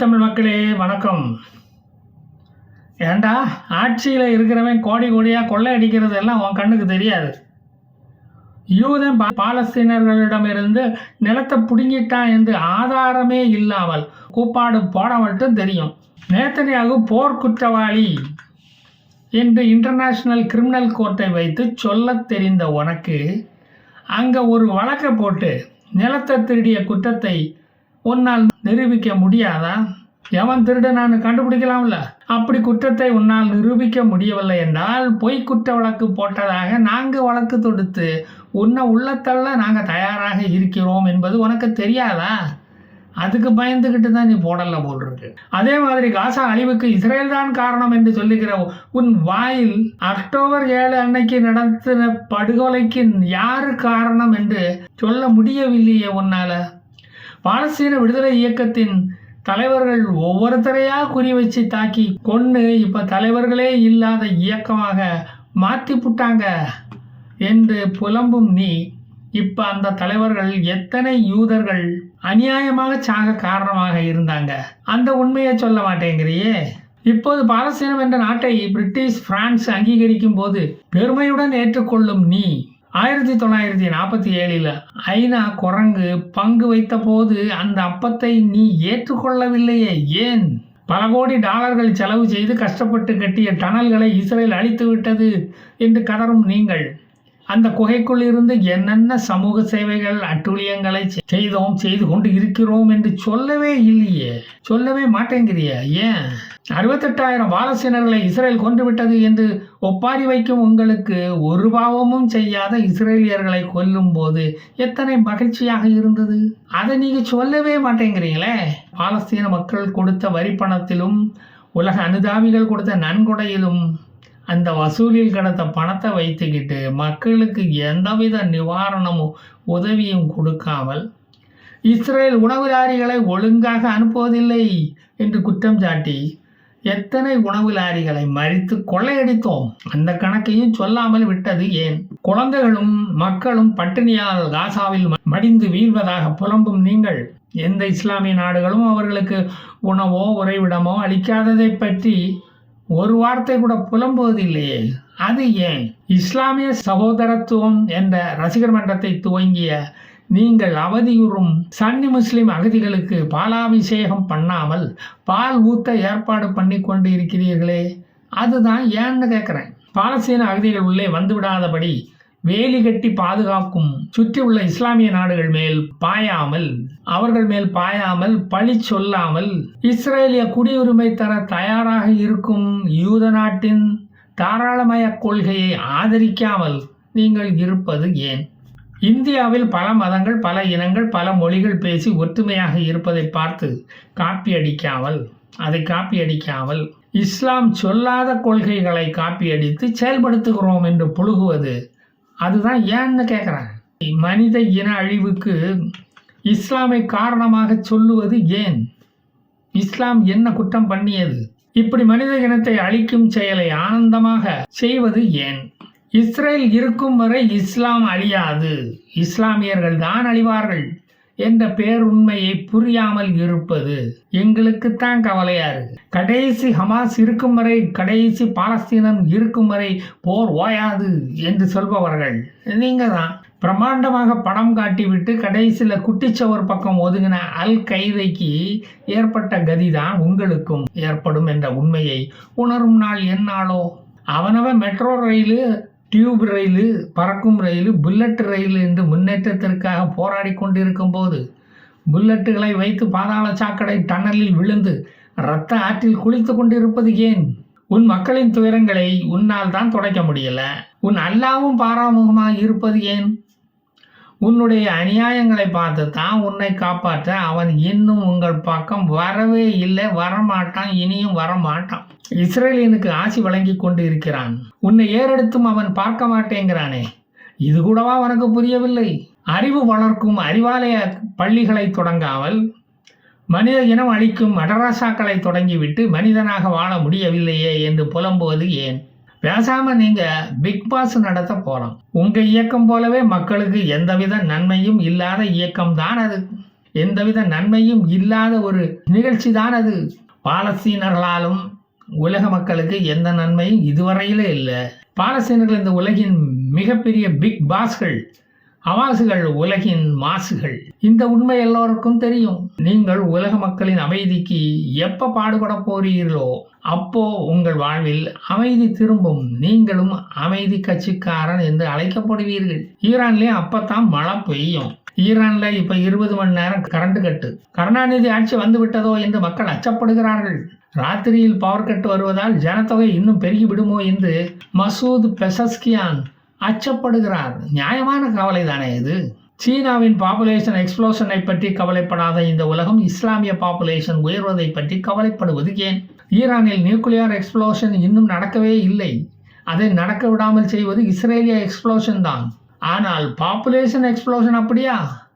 தமிழ் மக்களே வணக்கம். ஏண்டா ஆட்சியில் இருக்கிறவன் கோடி கோடியாக கொள்ளை அடிக்கிறது எல்லாம் உன் கண்ணுக்கு தெரியாது. யூதன் பா- பாலஸ்தீனர்களிடமிருந்து நிலத்தை பிடுங்கிட்டான் என்று ஆதாரமே இல்லாமல் கூப்பாடு போட மட்டும் தெரியும். நேத்தனையாக போர் குற்றவாளி என்று இன்டர்நேஷ்னல் கிரிமினல் கோர்ட்டை வைத்து சொல்லத் தெரிந்த உனக்கு அங்கே ஒரு வழக்கை போட்டு நிலத்தை திருடிய குற்றத்தை உன்னால் நிரூபிக்க முடியாதா? எவன் திருடனான்னு கண்டுபிடிக்கலாம்ல? அப்படி குற்றத்தை உன்னால் நிரூபிக்க முடியவில்லை என்றால் பொய் குற்ற வழக்கு போட்டதாக நாங்கள் வழக்கு தொடுத்து உன்னை உள்ளத்தள்ள நாங்கள் தயாராக இருக்கிறோம் என்பது உனக்கு தெரியாதா? அதுக்கு பயந்துக்கிட்டு தான் நீ போடல போல் இருக்கு. அதே மாதிரி காசா அழிவுக்கு இஸ்ரேல் தான் காரணம் என்று சொல்லுகிற உன் வாயில் அக்டோபர் ஏழு அன்னைக்கு நடத்தின படுகொலைக்கு யாரு காரணம் என்று சொல்ல முடியவில்லையே உன்னால? பாலஸ்தீன விடுதலை இயக்கத்தின் தலைவர்கள் ஒவ்வொருத்தரையாக குறி வச்சு தாக்கி கொண்டு இப்போ தலைவர்களே இல்லாத இயக்கமாக மாற்றி புட்டாங்க என்று புலம்பும் நீ இப்போ அந்த தலைவர்கள் எத்தனை யூதர்கள் அநியாயமாக சாக காரணமாக இருந்தாங்க? அந்த உண்மையை சொல்ல மாட்டேங்கிறியே. இப்போது பாலஸ்தீனம் என்ற நாட்டை பிரிட்டிஷ் பிரான்ஸ் அங்கீகரிக்கும் போது பெருமையுடன் ஏற்றுக்கொள்ளும் நீ ஆயிரத்தி தொள்ளாயிரத்தி நாற்பத்தி ஏழில் ஐநா குரங்கு பங்கு வைத்த போது அந்த அப்பத்தை நீ ஏற்றுக்கொள்ளவில்லையே ஏன்? பல கோடி டாலர்கள் செலவு செய்து கஷ்டப்பட்டு கட்டிய டனல்களை இஸ்ரேல் அழித்து விட்டது என்று கதறும் நீங்கள். அந்த குகைக்குள் இருந்து என்னென்ன சமூக சேவைகள் அட்டுழியங்களை செய்தோம் செய்து கொண்டு இருக்கிறோம் என்று சொல்லவே இல்லையே. சொல்லவே மாட்டேங்கிறிய. ஏன்? அறுபத்தெட்டாயிரம் பாலஸ்தீனர்களை இஸ்ரேல் கொண்டுவிட்டது என்று ஒப்பாரி வைக்கும் உங்களுக்கு ஒரு பாவமும் செய்யாத இஸ்ரேலியர்களை கொல்லும் போது எத்தனை மகிழ்ச்சியாக இருந்தது? அதை நீங்க சொல்லவே மாட்டேங்கிறீங்களே. பாலஸ்தீன மக்கள் கொடுத்த வரி பணத்திலும் உலக அனுதாபிகள் கொடுத்த நன்கொடையிலும் அந்த வசூலில் கிடந்த பணத்தை வைத்துக்கிட்டு மக்களுக்கு எந்தவித நிவாரணமும் உதவியும் கொடுக்காமல் இஸ்ரேல் உணவு லாரிகளை ஒழுங்காக அனுப்புவதில்லை என்று குற்றம் சாட்டி எத்தனை உணவு லாரிகளை மறித்து கொள்ளையடித்தோம்? அந்த கணக்கையும் சொல்லாமல் விட்டது ஏன்? குழந்தைகளும் மக்களும் பட்டினியால் காசாவில் மடிந்து வீழ்வதாக புலம்பும் நீங்கள். எந்த இஸ்லாமிய நாடுகளும் அவர்களுக்கு உணவோ உறைவிடமோ அளிக்காததை பற்றி ஒரு வார்த்தை கூட புலம்புவதில்லையே. அது ஏன்? இஸ்லாமிய சகோதரத்துவம் என்ற ரசிகர் மன்றத்தை துவங்கிய நீங்கள் அவதியுறும் சன்னி முஸ்லிம் அகதிகளுக்கு பாலாபிஷேகம் பண்ணாமல் பால் ஊத்த ஏற்பாடு பண்ணி கொண்டு இருக்கிறீர்களே. அதுதான் ஏன்னு கேட்குறேன் பாலஸ்தீன அகதிகள் உள்ளே வந்து விடாதபடி வேலி கட்டி பாதுகாக்கும் சுற்றி உள்ள இஸ்லாமிய நாடுகள் மேல் பாயாமல் அவர்கள் மேல் பாயாமல் பழி சொல்லாமல் இஸ்ரேலிய குடியுரிமை தர தயாராக இருக்கும் யூத நாட்டின் தாராளமய கொள்கையை ஆதரிக்காமல் நீங்கள் இருப்பது ஏன்? இந்தியாவில் பல மதங்கள் பல இனங்கள் பல மொழிகள் பேசி ஒற்றுமையாக இருப்பதை பார்த்து காப்பி அடிக்காமல் அதை காப்பி அடிக்காமல் இஸ்லாம் சொல்லாத கொள்கைகளை காப்பி அடித்து செயல்படுத்துகிறோம் என்று புழுகுவது அதுதான் ஏன்னு கேட்குறேன் மனித இன அழிவுக்கு இஸ்லாமை காரணமாக சொல்லுவது ஏன்? இஸ்லாம் என்ன குற்றம் பண்ணியது? இப்படி மனித இனத்தை அழிக்கும் செயலை ஆனந்தமாக செய்வது ஏன்? இஸ்ரேல் இருக்கும் வரை இஸ்லாம் அழியாது. இஸ்லாமியர்கள் தான் அழிவார்கள். என்ற பேருண்மையை புரியாமல் இருப்பது எங்களுக்குத்தான் கவலையா இருக்கு. கடைசி ஹமாஸ் இருக்கும் வரை கடைசி பாலஸ்தீனம் இருக்கும் வரை போர் ஓயாது என்று சொல்பவர்கள் நீங்க தான் பிரம்மாண்டமாக படம் காட்டிவிட்டு கடைசியில் குட்டிச்சவர் பக்கம் ஒதுங்கின அல் கைதைக்கு ஏற்பட்ட கதிதான் உங்களுக்கும் ஏற்படும் என்ற உண்மையை உணரும் நாள் என்னாலோ? அவனவன் மெட்ரோ ரயிலு டியூப் ரயிலு பறக்கும் ரயிலு புல்லட் ரயில் என்று முன்னேற்றத்திற்காக போராடி கொண்டிருக்கும் போது புல்லட்டுகளை வைத்து பாதாள சாக்கடை டன்னலில் விழுந்து இரத்த ஆற்றில் குளித்து கொண்டிருப்பது ஏன்? உன் மக்களின் துயரங்களை உன்னால் தான் துடைக்க முடியல. உன் அல்லாவும் பாராமுகமாக இருப்பது ஏன்? உன்னுடைய அநியாயங்களை பார்த்து தான் உன்னை காப்பாற்ற அவன் இன்னும் உங்கள் பக்கம் வரவே இல்லை வரமாட்டான் இனியும் வரமாட்டான். இஸ்ரேலியனுக்கு ஆசி வழங்கி கொண்டு இருக்கிறான் உன்னை ஏறெடுத்தும் அவன் பார்க்க மாட்டேங்கிறானே. இது கூடவா உனக்கு புரியவில்லை? அறிவு வளர்க்கும் அறிவாலய பள்ளிகளை தொடங்காமல் மனித இனம் அளிக்கும் மடராசாக்களை தொடங்கிவிட்டு மனிதனாக வாழ முடியவில்லையே என்று புலம்புவது ஏன்? பேசாம நீங்க பிக் பாஸ் நடத்த போறோம். உங்க இயக்கம் போலவே மக்களுக்கு எந்தவித நன்மையும் இல்லாத இயக்கம் தான் அது. எந்தவித நன்மையும் இல்லாத ஒரு நிகழ்ச்சி தான் அது. பாலஸ்தீனர்களாலும் உலக மக்களுக்கு எந்த நன்மையும் இதுவரையிலே இல்லை. பாலஸ்தீனர்கள் இந்த உலகின் மிகப்பெரிய பிக் பாஸ்கள் அவாசுகள் உலகின் மாசுகள். இந்த உண்மை எல்லோருக்கும் தெரியும். நீங்கள் உலக மக்களின் அமைதிக்கு எப்ப பாடுபட போறீர்களோ அப்போ உங்கள் வாழ்வில் அமைதி திரும்பும். நீங்களும் அமைதி கட்சிக்காரன் என்று அழைக்கப்படுவீர்கள். ஈரான்லயே அப்பத்தான் மழை பெய்யும். ஈரான்ல இப்ப இருபது மணி நேரம் கரண்ட் கட்டு. கருணாநிதி ஆட்சி வந்து விட்டதோ என்று மக்கள் அச்சப்படுகிறார்கள். ராத்திரியில் பவர் கட் வருவதால் ஜனத்தொகை இன்னும் பெருகி விடுமோ என்று மசூத் பெசஸ்கியான் அச்சப்படுகிறார். நியாயமான கவலை தானே இது? சீனாவின் பாப்புலேஷன் எக்ஸ்ப்ளோஷனை பற்றி கவலைப்படாத இந்த உலகம் இஸ்லாமிய பாப்புலேஷன் உயர்வதை பற்றி கவலைப்படுவது ஏன்? ஈரானில் நியூக்ளியர் எக்ஸ்ப்ளோஷன் இன்னும் நடக்கவே இல்லை. அதை நடக்க விடாமல் செய்வது இஸ்ரேலிய எக்ஸ்ப்ளோஷன் தான். ஆனால் பாப்புலேஷன் எக்ஸ்ப்ளோஷன் அப்படியா?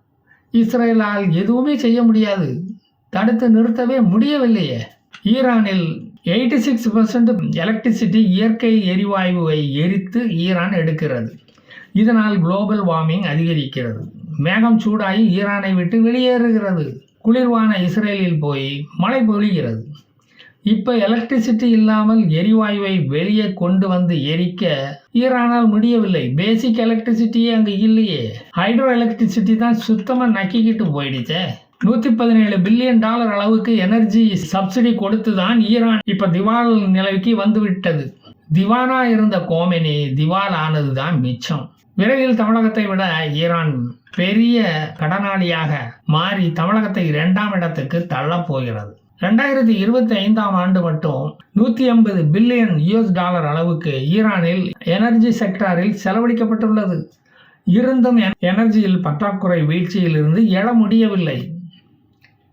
இஸ்ரேலால் எதுவுமே செய்ய முடியாது. தடுத்து நிறுத்தவே முடியவில்லையே. ஈரானில் எயிட்டி சிக்ஸ் பர்சன்ட் எலக்ட்ரிசிட்டி இயற்கை எரிவாயுவை எரித்து ஈரான் எடுக்கிறது. இதனால் குளோபல் வார்மிங் அதிகரிக்கிறது. மேகம் சூடாகி ஈரானை விட்டு வெளியேறுகிறது. குளிர்வான இஸ்ரேலில் போய் மழை பொழிகிறது. இப்போ எலக்ட்ரிசிட்டி இல்லாமல் எரிவாயுவை வெளியே கொண்டு வந்து எரிக்க ஈரானால் முடியவில்லை. பேசிக் எலக்ட்ரிசிட்டியே அங்கே இல்லையே. ஹைட்ரோ எலக்ட்ரிசிட்டி தான் சுத்தமாக நக்கிக்கிட்டு போயிடுச்சே. நூற்றி பதினேழு பில்லியன் டாலர் அளவுக்கு எனர்ஜி சப்சிடி கொடுத்து தான் ஈரான் இப்போ திவால் நிலைக்கு வந்து விட்டது திவானா இருந்த கோமெனி திவால் ஆனது தான் மிச்சம். விரைவில் தமிழகத்தை விட ஈரான் பெரிய கடனாளியாக மாறி தமிழகத்தை இரண்டாம் இடத்துக்கு தள்ளப் போகிறது. ரெண்டாயிரத்தி இருபத்தி ஐந்தாம் ஆண்டு மட்டும் நூற்றி ஐம்பது பில்லியன் யூஎஸ் டாலர் அளவுக்கு ஈரானில் எனர்ஜி செக்டாரில் செலவழிக்கப்பட்டுள்ளது. இருந்தும் எனர்ஜியில் பற்றாக்குறை வீழ்ச்சியில் இருந்து எழ முடியவில்லை.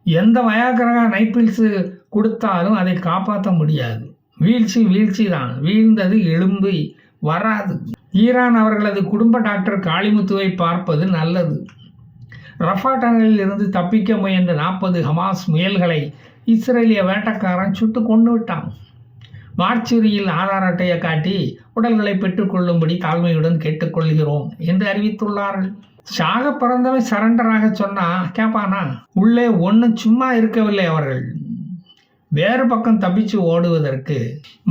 எந்த வயாகரகா நைப்பிள்ஸு கொடுத்தாலும் அதை காப்பாற்ற முடியாது. வீழ்ச்சி வீழ்ச்சி தான் வீழ்ந்தது எலும்பு வராது. ஈரான் அவர்களது குடும்ப டாக்டர் காளிமுத்துவை பார்ப்பது நல்லது. ரஃபா டனலில் இருந்து தப்பிக்க முயன்ற நாற்பது ஹமாஸ் முயல்களை இஸ்ரேலிய வேட்டக்காரன் சுட்டு கொண்டு விட்டான். மார்ச்சுரியில் ஆதார் அட்டையை காட்டி உடல்களை பெற்றுக்கொள்ளும்படி தாழ்மையுடன் கேட்டுக்கொள்கிறோம் என்று அறிவித்துள்ளார்கள். சாக பிறந்தவன் சரண்டராக சொன்னா கேப்பானா? உள்ளே ஒன்றும் சும்மா இருக்கவில்லை அவர்கள். வேறு பக்கம் தப்பிச்சு ஓடுவதற்கு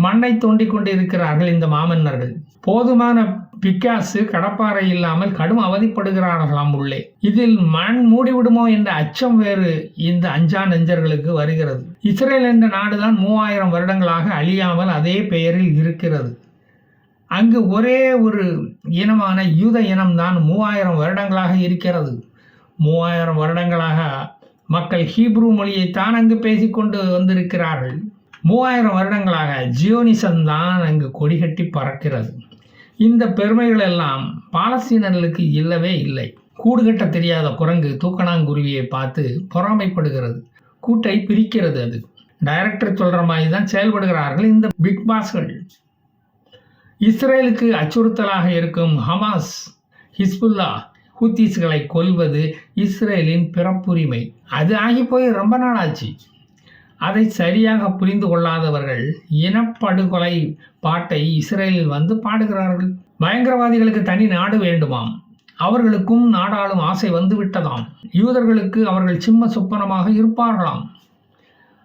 மண்ணை தோண்டி கொண்டிருக்கிறார்கள் இந்த மாமன்னர்கள். போதுமான பிக்காசு கடப்பாறை இல்லாமல் கடும் அவதிப்படுகிறார்களாம் உள்ளே இதில் மண் மூடிவிடுமோ என்ற அச்சம் வேறு இந்த அஞ்சா நெஞ்சர்களுக்கு வருகிறது. இஸ்ரேல் என்ற நாடுதான் மூவாயிரம் வருடங்களாக அழியாமல் அதே பெயரில் இருக்கிறது. அங்கு ஒரே ஒரு இனமான யூத இனம்தான் மூவாயிரம் வருடங்களாக இருக்கிறது. மூவாயிரம் வருடங்களாக மக்கள் ஹீப்ரூ மொழியைத்தான் அங்கு பேசிக்கொண்டு வந்திருக்கிறார்கள். மூவாயிரம் வருடங்களாக ஜியோனிசம் தான் அங்கு கொடிகட்டி பறக்கிறது. இந்த பெருமைகள் எல்லாம் பாலஸ்தீனர்களுக்கு இல்லவே இல்லை. கூடு கட்ட தெரியாத குரங்கு தூக்கணாங்குருவியை பார்த்து பொறாமைப்படுகிறது. கூட்டை பிரிக்கிறது அது. டைரக்டர் சொல்கிற மாதிரி தான் செயல்படுகிறார்கள் இந்த பிக் பாஸ்கள் இஸ்ரேலுக்கு அச்சுறுத்தலாக இருக்கும் ஹமாஸ் ஹிஸ்புல்லா ஹூத்தீஸ்களை கொல்வது இஸ்ரேலின் பிறப்புரிமை. அது ஆகி போய் ரொம்ப நாள் ஆச்சு அதை சரியாக புரிந்து கொள்ளாதவர்கள் இனப்படுகொலை பாட்டை இஸ்ரேலில் வந்து பாடுகிறார்கள். பயங்கரவாதிகளுக்கு தனி நாடு வேண்டுமாம். அவர்களுக்கும் நாடாளும் ஆசை வந்து விட்டதாம் யூதர்களுக்கு அவர்கள் சிம்ம சொப்பனமாக இருப்பார்களாம்.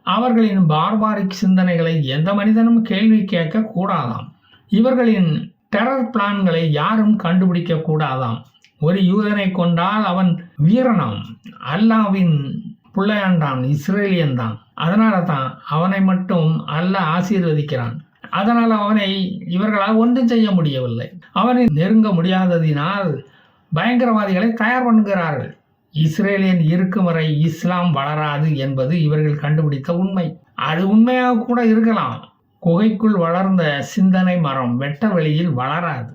அவர்களின் பார்பாரிக் சிந்தனைகளை எந்த மனிதனும் கேள்வி கேட்க கூடாதாம். இவர்களின் டெரர் பிளான்களை யாரும் கண்டுபிடிக்க கூடாதாம். ஒரு யூதனை கொண்டால் அவன் வீரனாம். அல்லாவின் பிள்ளையாண்டான் இஸ்ரேலியன் தான் அதனால தான் அவனை மட்டும் அல்ல ஆசீர்வதிக்கிறான். அதனால் அவனை இவர்களால் ஒன்றும் செய்ய முடியவில்லை. அவனை நெருங்க முடியாததினால் பயங்கரவாதிகளை தயார் பண்ணுகிறார்கள். இஸ்ரேலியன் இருக்கும் வரை இஸ்லாம் வளராது என்பது இவர்கள் கண்டுபிடித்த உண்மை. அது உண்மையாக கூட இருக்கலாம். குகைக்குள் வளர்ந்த சிந்தனை மரம் வெட்ட வெளியில் வளராது.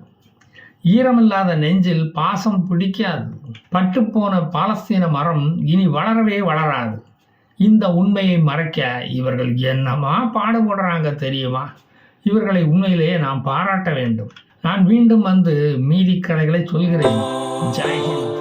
ஈரமில்லாத நெஞ்சில் பாசம் பிடிக்காது. பட்டுப்போன பாலஸ்தீன மரம் இனி வளரவே வளராது. இந்த உண்மையை மறைக்க இவர்கள் என்னமா பாடுபடுறாங்க தெரியுமா? இவர்களை உண்மையிலேயே நாம் பாராட்ட வேண்டும். நான் மீண்டும் வந்து மீதி கதைகளை சொல்கிறேன். ஜெய்ஹிந்த்